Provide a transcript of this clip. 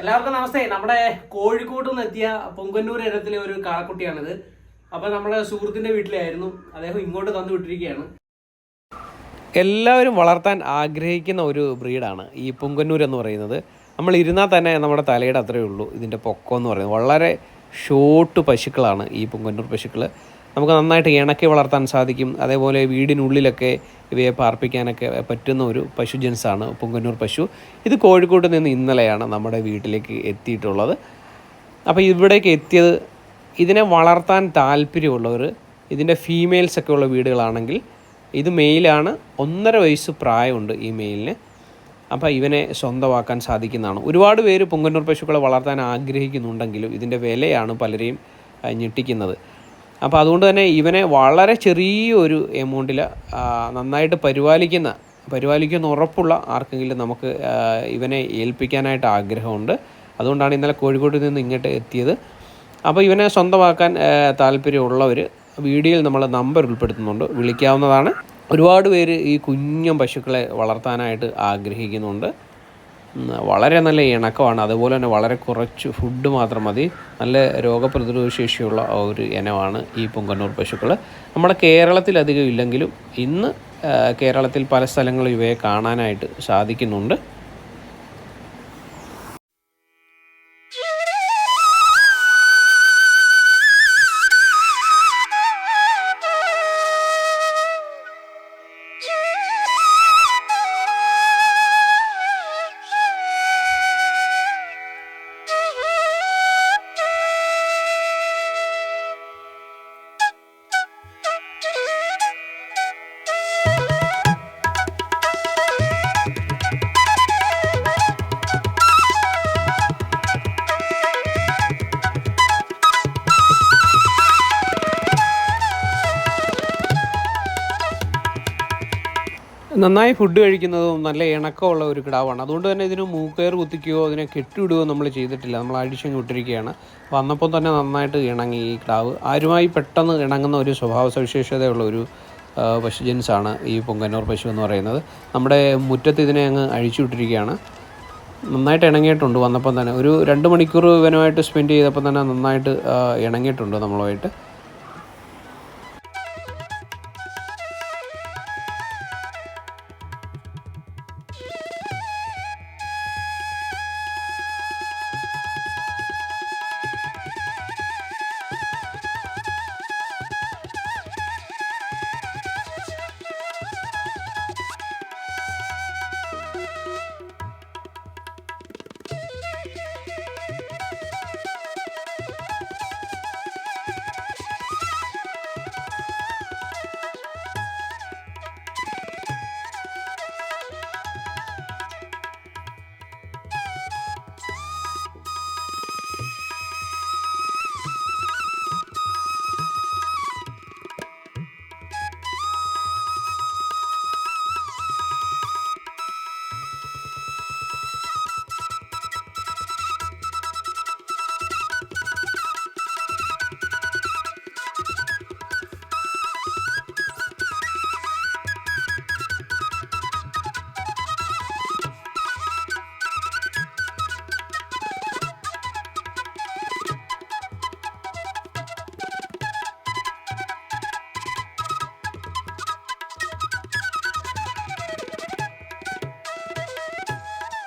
എല്ലാവർക്കും നമസ്തേ. നമ്മുടെ കോഴിക്കോട്ട് നിന്ന് എത്തിയ പൊങ്കന്നൂർ ഇനത്തിലെ ഒരു കാളക്കുട്ടിയാണിത്. അപ്പൊ നമ്മുടെ സുഹൃത്തിന്റെ വീട്ടിലായിരുന്നു. അദ്ദേഹം ഇങ്ങോട്ട് തന്നു വിട്ടിരിക്കുകയാണ്. എല്ലാവരും വളർത്താൻ ആഗ്രഹിക്കുന്ന ഒരു ബ്രീഡാണ് ഈ പൊങ്കന്നൂർ എന്ന് പറയുന്നത്. നമ്മൾ ഇരുന്നാൽ തന്നെ നമ്മുടെ തലയുടെ അത്രയേ ഉള്ളൂ. ഇതിന്റെ പൊക്കം എന്ന് പറയുന്നത്. വളരെ ഷോർട്ട് പശുക്കളാണ് ഈ പൊങ്കന്നൂർ പശുക്കൾ നമുക്ക് നന്നായിട്ട് ഇണക്കി വളർത്താൻ സാധിക്കും. അതേപോലെ വീടിനുള്ളിലൊക്കെ ഇവയെ പാർപ്പിക്കാനൊക്കെ പറ്റുന്ന ഒരു പശു ജൻസാണ് പൊങ്കന്നൂർ പശു. ഇത് കോഴിക്കോട് നിന്ന് ഇന്നലെയാണ് നമ്മുടെ വീട്ടിലേക്ക് എത്തിയിട്ടുള്ളത്. അപ്പോൾ ഇവിടേക്ക് എത്തിയത് ഇതിനെ വളർത്താൻ താല്പര്യമുള്ളവർ ഇതിന്റെ ഫീമെയിൽസ് ഒക്കെ ഉള്ള വീടുകളാണെങ്കിൽ ഇത് മെയിലാണ് ഒന്നര വയസ്സ് പ്രായമുണ്ട് ഈ മെയിലിന് അപ്പോൾ ഇവനെ സ്വന്തമാക്കാൻ സാധിക്കുന്നതാണ്. ഒരുപാട് പേര് പൊങ്കന്നൂർ പശുക്കളെ വളർത്താൻ ആഗ്രഹിക്കുന്നുണ്ടെങ്കിലും ഇതിന്റെ വിലയാണ് പലരെയും ഞെട്ടിക്കുന്നത്. അപ്പോൾ അതുകൊണ്ട് തന്നെ ഇവനെ വളരെ ചെറിയൊരു എമൗണ്ടിൽ നന്നായിട്ട് പരിപാലിക്കുന്ന പരിപാലിക്കുന്ന ഉറപ്പുള്ള ആർക്കെങ്കിലും നമുക്ക് ഇവനെ ഏൽപ്പിക്കാനായിട്ട് ആഗ്രഹമുണ്ട്. അതുകൊണ്ടാണ് ഇന്നലെ കോഴിക്കോട് നിന്ന് ഇങ്ങോട്ട് എത്തിയത്. അപ്പോൾ ഇവനെ സ്വന്തമാക്കാൻ താല്പര്യമുള്ളവർ വീഡിയോയിൽ നമ്മൾ നമ്പർ ഉൾപ്പെടുത്തുന്നുണ്ട്. വിളിക്കാവുന്നതാണ്. ഒരുപാട് പേര് ഈ കുഞ്ഞും പശുക്കളെ വളർത്താനായിട്ട് ആഗ്രഹിക്കുന്നുണ്ട്. വളരെ നല്ല ഇണക്കമാണ്. അതുപോലെ തന്നെ വളരെ കുറച്ച് ഫുഡ് മാത്രം മതി. നല്ല രോഗപ്രതിരോധ ശേഷിയുള്ള ഒരു ഇനമാണ് ഈ പൊങ്കന്നൂർ പശുക്കൾ നമ്മുടെ കേരളത്തിൽ അധികം ഇല്ലെങ്കിലും ഇന്ന് കേരളത്തിൽ പല സ്ഥലങ്ങളും ഇവയെ കാണാനായിട്ട് സാധിക്കുന്നുണ്ട്. നന്നായി ഫുഡ് കഴിക്കുന്നതും നല്ല ഇണക്കമുള്ള ഒരു കിടാവാണ്. അതുകൊണ്ട് തന്നെ ഇതിന് മൂക്കയർ കുത്തിക്കുകയോ അതിനെ കെട്ടിവിടുകയോ നമ്മൾ ചെയ്തിട്ടില്ല. നമ്മൾ അടിച്ചങ്ങ് വിട്ടിരിക്കുകയാണ്. വന്നപ്പോൾ തന്നെ നന്നായിട്ട് ഇണങ്ങി ഈ കിടാവ്. ആരുമായി പെട്ടെന്ന് ഇണങ്ങുന്ന ഒരു സ്വഭാവ സവിശേഷതയുള്ള ഒരു പശു ജൻസാണ് ഈ പൊങ്കന്നൂർ പശു എന്ന് പറയുന്നത്. നമ്മുടെ മുറ്റത്ത് ഇതിനെ അങ്ങ് അഴിച്ചു വിട്ടിരിക്കുകയാണ്. നന്നായിട്ട് ഇണങ്ങിയിട്ടുണ്ട് വന്നപ്പം തന്നെ. ഒരു രണ്ട് മണിക്കൂർ ഇവനുമായിട്ട് സ്പെൻഡ് ചെയ്തപ്പം തന്നെ നന്നായിട്ട് ഇണങ്ങിയിട്ടുണ്ട് നമ്മളുമായിട്ട്.